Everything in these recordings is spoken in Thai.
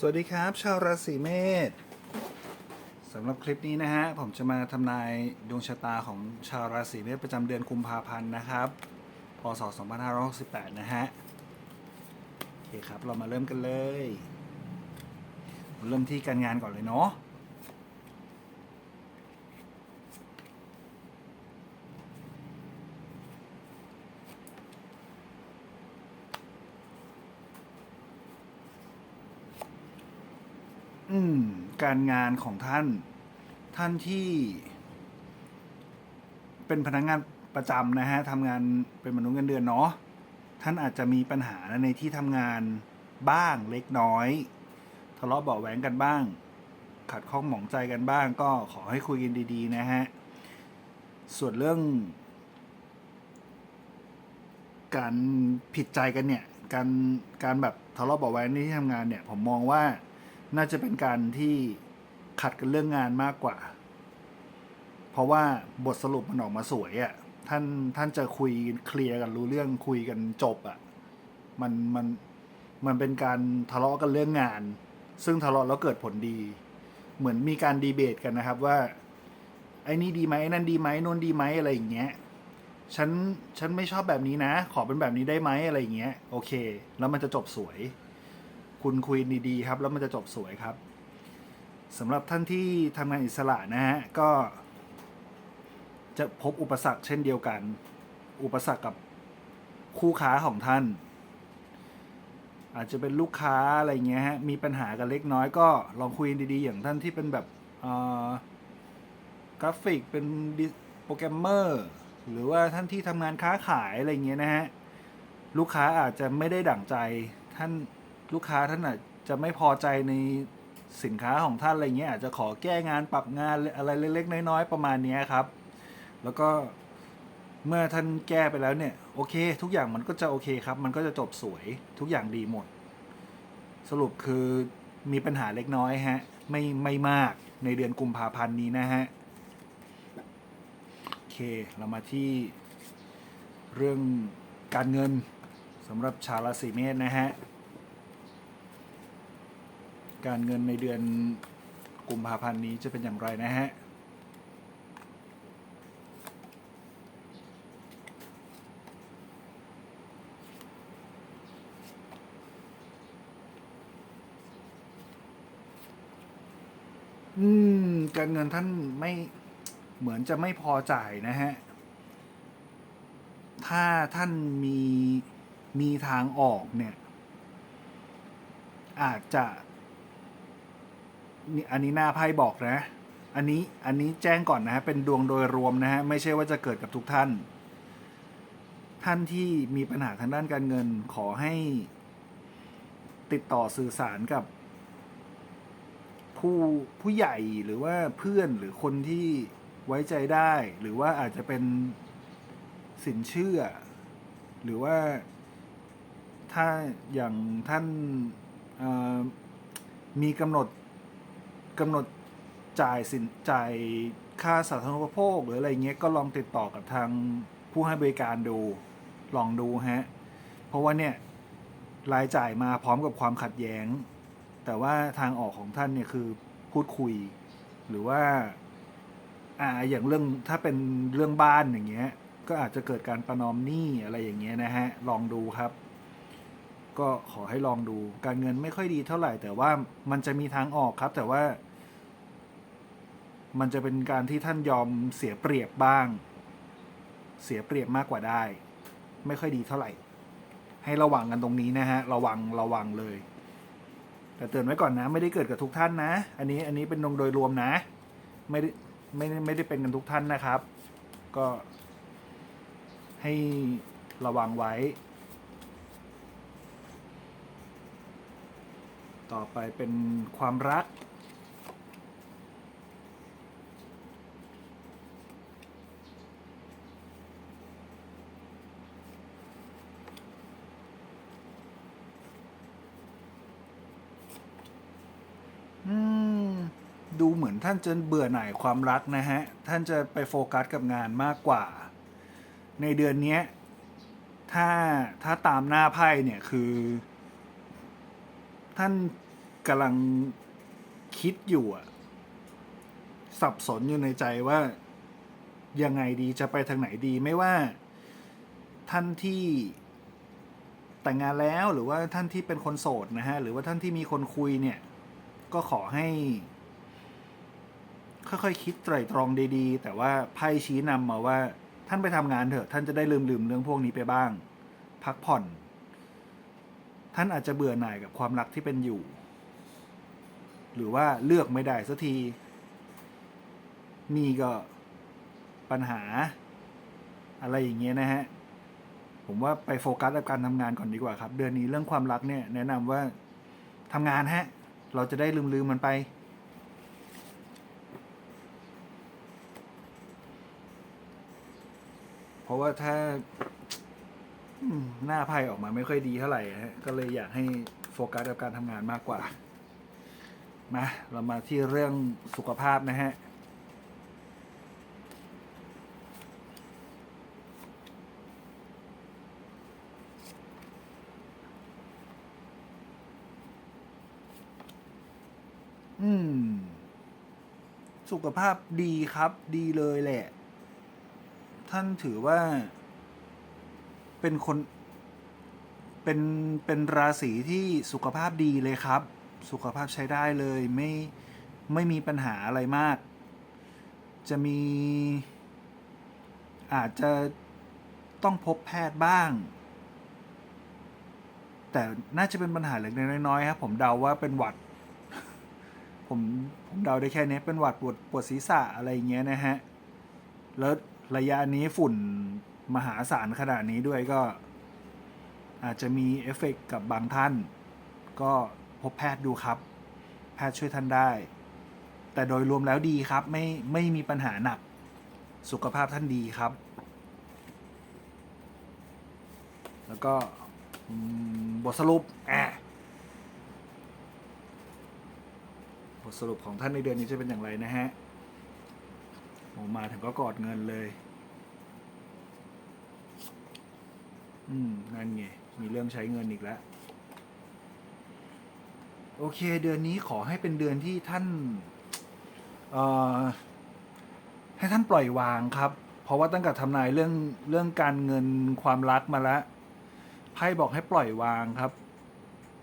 สวัสดีครับ ชาวราศีเมษสำหรับคลิปนี้นะฮะ ผมจะมาทำนายดวงชะตาของชาวราศีเมษประจำเดือนกุมภาพันธ์นะครับ พศ 2568 นะฮะ โอเคครับ เรามาเริ่มกันเลย เริ่มที่การงานก่อนเลยเนาะ อืม การงานของท่าน ท่านที่ เป็นพนักงานประจำนะฮะทำงานเป็นมนุษย์เงินเดือนเนาะท่านอาจจะมีปัญหาในที่ทำงานบ้างเล็กน้อย ทะเลาะเบาแหวงกันบ้าง ขัดข้องหมองใจกันบ้าง ก็ขอให้คุยกันดีๆ นะฮะ ส่วนเรื่อง การผิดใจกันเนี่ย การการแบบทะเลาะเบาะแว้งในที่ทำงานเนี่ย ผมมองว่า น่าจะเป็นการที่ขัดกันเรื่องงานมากกว่า เพราะว่าบทสรุปมันออกมาสวยอะ่ะท่านท่านจะคุยเคลียร์กันรู้เรื่องคุยกันจบอะ่ะมันมันมันเป็นการทะเลาะกันเรื่องงาน ซึ่งทะเลาะแล้วเกิดผลดี เหมือนมีการดีเบตกันนะครับว่า ไอ้นี่ดีไหมไอ้นั่นดีไหมนู่นดีไหมอะไรอย่างเงี้ยฉันฉันไม่ชอบแบบนี้นะ ขอเป็นแบบนี้ได้ไหมอะไรอย่างเงี้ย โอเค แล้วมันจะจบสวย คุณคุยดีๆครับ แล้วมันจะจบสวยครับสำหรับท่านที่ทำงานอิสระนะฮะก็ จะพบอุปสรรคเช่นเดียวกัน อุปสรรคกับคู่ค้าของท่าน อาจจะเป็นลูกค้าอะไรเงี้ยฮะมีปัญหากันเล็กน้อยก็ลองคุยดีๆ อย่างท่านที่เป็นแบบกราฟิกเป็นโปรแกรมเมอร์หรือว่าท่านที่ทำงานค้าขายอะไรเงี้ยนะฮะลูกค้าอาจจะไม่ได้ดั่งใจท่าน ลูกค้าท่านอาจจะไม่พอใจในสินค้าของท่านอะไรเงี้ยอาจจะขอแก้งานปรับงานอะไรเล็กๆน้อยๆประมาณนี้ครับ แล้วก็เมื่อท่านแก้ไปแล้วเนี่ยโอเค ทุกอย่างมันก็จะโอเคครับ มันก็จะจบสวยทุกอย่างดีหมด สรุปคือมีปัญหาเล็กน้อยฮะ ไม่ไม่มากในเดือนกุมภาพันธ์นี้นะฮะโอเคเรามาที่เรื่องการเงินสำหรับชาวราศีเมษนะฮะ การเงินในเดือนกุมภาพันธ์นี้จะเป็นอย่างไรนะฮะอืมการเงินท่านไม่เหมือนจะไม่พอจ่ายนะฮะ ถ้าท่านมีมีทางออกเนี่ย อาจจะ นี่อันนี้หน้าไพ่บอกนะ อันนี้อันนี้แจ้งก่อนนะฮะเป็นดวงโดยรวมนะฮะไม่ใช่ว่าจะเกิดกับทุกท่าน ท่านที่มีปัญหาทางด้านการเงินขอให้ติดต่อสื่อสารกับ ผู้ผู้ใหญ่หรือว่าเพื่อนหรือคนที่ไว้ใจได้ หรือว่าอาจจะเป็นสินเชื่อ หรือว่าถ้าอย่างท่านมีกำหนด กำหนดจ่ายสินจ่ายค่าสาธารณูปโภค หรืออะไรเงี้ยก็ลองติดต่อกับทางผู้ให้บริการดูลองดูฮะ เพราะว่าเนี่ยรายจ่ายมาพร้อมกับความขัดแย้ง แต่ว่าทางออกของท่านเนี่ยคือพูดคุย หรือว่าอ่าอย่างเรื่องถ้าเป็นเรื่องบ้านอย่างเงี้ย ก็อาจจะเกิดการประนอมหนี้อะไรอย่างเงี้ยนะฮะ ลองดูครับ ก็ขอให้ลองดูการเงินไม่ค่อยดีเท่าไหร่ แต่ว่ามันจะมีทางออกครับ แต่ว่า มันจะเป็นการที่ท่านยอมเสียเปรียบบ้าง เสียเปรียบมากกว่าได้ ไม่ค่อยดีเท่าไหร่ ให้ระวังกันตรงนี้นะฮะ ระวังระวังเลย แต่เตือนไว้ก่อนนะ ไม่ได้เกิดกับทุกท่านนะ อันนี้อันนี้เป็นดวงโดยรวมนะ ไม่ได้ไม่ได้ไม่ได้เป็นกันทุกท่านนะครับ ก็ ให้ระวังไว้ ต่อไปเป็นความรัก อืม ดูเหมือนท่านจะเบื่อหน่ายความรักนะฮะ ท่านจะไปโฟกัสกับงานมากกว่า ในเดือนนี้ถ้าถ้าตามหน้าไพ่เนี่ยคือ ท่านกำลังคิดอยู่อะสับสนอยู่ในใจว่ายังไงดีจะไปทางไหนดีไม่ว่า ท่านที่แต่งงานแล้วหรือว่าท่านที่เป็นคนโสดนะฮะ หรือว่าท่านที่มีคนคุยเนี่ย ก็ขอให้ ค่อยๆคคิดไตร่ตรองดีๆ แต่ว่าไพ่ชี้นำมาว่า ท่านไปทำงานเถอะ ท่านจะได้ลืมๆเรื่องพวกนี้ไปบ้าง พักผ่อน ท่านอาจจะเบื่อหน่ายกับความรักที่เป็นอยู่ หรือว่าเลือกไม่ได้สักที นี่ก็ปัญหา อะไรอย่างเงี้ยนะฮะผมว่าไปโฟกัสกับการทำงานก่อนดีกว่าครับ เดือนนี้เรื่องความรักเนี่ยแนะนำว่าทำงานฮะ เราจะได้ลืมๆมันไป เพราะว่าถ้าหน้าไพ่ออกมาไม่ค่อยดีเท่าไหร่ฮะก็เลยอยากให้โฟกัสกับการทำงานมากกว่า มาเรามาที่เรื่องสุขภาพนะฮะอืม สุขภาพดีครับ ดีเลยแหละ ท่านถือว่า เป็นคน เป็นเป็นราศีที่สุขภาพดีเลยครับ สุขภาพใช้ได้เลยไม่ไม่มีปัญหาอะไรมาก จะมีอาจจะต้องพบแพทย์บ้าง แต่น่าจะเป็นปัญหาเล็กๆน้อยๆครับผมเดาว่าเป็นหวัด ผมผมเดาได้แค่นี้เป็นหวัดปวดปวดศีรษะอะไรอย่างเงี้ยนะฮะ แล้ว ระยะนี้ฝุ่นมหาศาลขนาดนี้ด้วยก็ อาจจะมีเอฟเฟกต์กับบางท่าน ก็พบแพทย์ดูครับ แพทย์ช่วยท่านได้ แต่โดยรวมแล้วดีครับ ไม่ไม่มีปัญหาหนัก สุขภาพท่านดีครับ แล้วก็บทสรุปอะบทสรุปของท่านในเดือนนี้จะเป็นอย่างไรนะฮะ ผมมาถึงก็กอดเงินเลย อืม นั่นไง มีเรื่องใช้เงินอีกแล้ว โอเค เดือนนี้ขอให้เป็นเดือนที่ท่าน เอ่อ ให้ท่านปล่อยวางครับ เพราะว่าตั้งแต่ทำนายเรื่องเรื่องการเงินความรักมาแล้วไพ่บอกให้ปล่อยวางครับ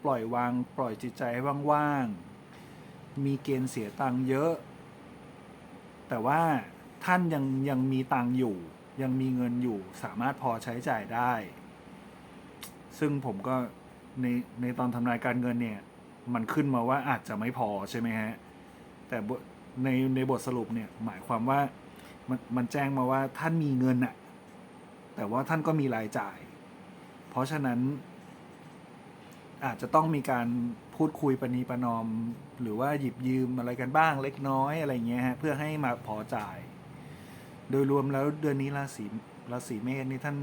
ปล่อยวาง ปล่อยจิตใจให้ว่างๆมีเกณฑ์เสียตังค์เยอะ แต่ว่า ท่านยังยังมีตังค์อยู่ ยังมีเงินอยู่สามารถพอใช้จ่ายได้ ซึ่งผมก็ในในตอนทำนายการเงินเนี่ย มันขึ้นมาว่าอาจจะไม่พอใช่ไหมฮะ แต่ในในบทสรุปเนี่ยหมายความว่ามันมันแจ้งมาว่าท่านมีเงินอะแต่ว่าท่านก็มีรายจ่าย เพราะฉะนั้น อาจจะต้องมีการพูดคุยประนีประนอม หรือว่าหยิบยืมอะไรกันบ้างเล็กน้อยอะไรเงี้ยฮะเพื่อให้มาพอจ่าย โดยรวมแล้วเดือนนี้ราศีราศีเมษนี่ท่าน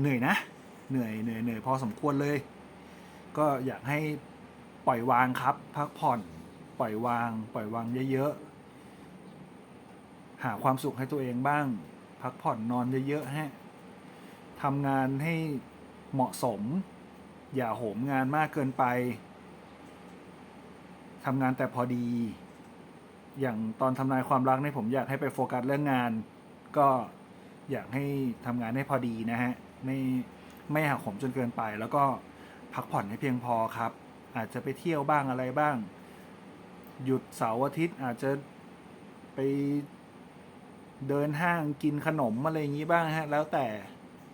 เหนื่อยนะ เหนื่อยเหนื่อยเหนื่อยพอสมควรเลย ก็อยากให้ปล่อยวางครับ พักผ่อนปล่อยวาง ปล่อยวางเยอะๆหาความสุขให้ตัวเองบ้าง พักผ่อนนอนเยอะๆฮะทำงานให้เหมาะสม อย่าโหมงานมากเกินไปทำงานแต่พอดี อย่างตอนทำนายความรักเนี่ยผมอยากให้ไปโฟกัสเรื่องงาน ก็อยากให้ทำงานให้พอดีนะฮะ ไม่ไม่หักโหมจนเกินไป แล้วก็พักผ่อนให้เพียงพอครับ อาจจะไปเที่ยวบ้างอะไรบ้าง หยุดเสาร์อาทิตย์อาจจะไปเดินห้างกินขนมอะไรอย่างนี้บ้างฮะ แล้วแต่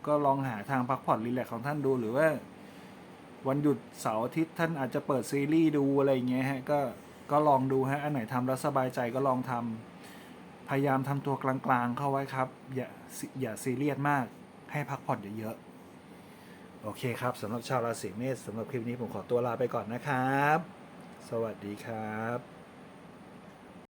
ก็ลองหาทางพักผ่อนรีแลกซ์ของท่านดูหรือว่า วันหยุดเสาร์อาทิตย์ท่านอาจจะเปิดซีรีส์ดูอะไรอย่างเงี้ยฮะก็ ก็ลองดูฮะอันไหนทำแล้วสบายใจก็ลองทำพยายามทำตัวกลางๆเข้าไว้ครับ อย่าอย่าซีเรียสมากให้พักผ่อนเยอะๆโอเคครับสำหรับชาวราศีเมษสำหรับคลิปนี้ผมขอตัวลาไปก่อนนะครับ สวัสดีครับ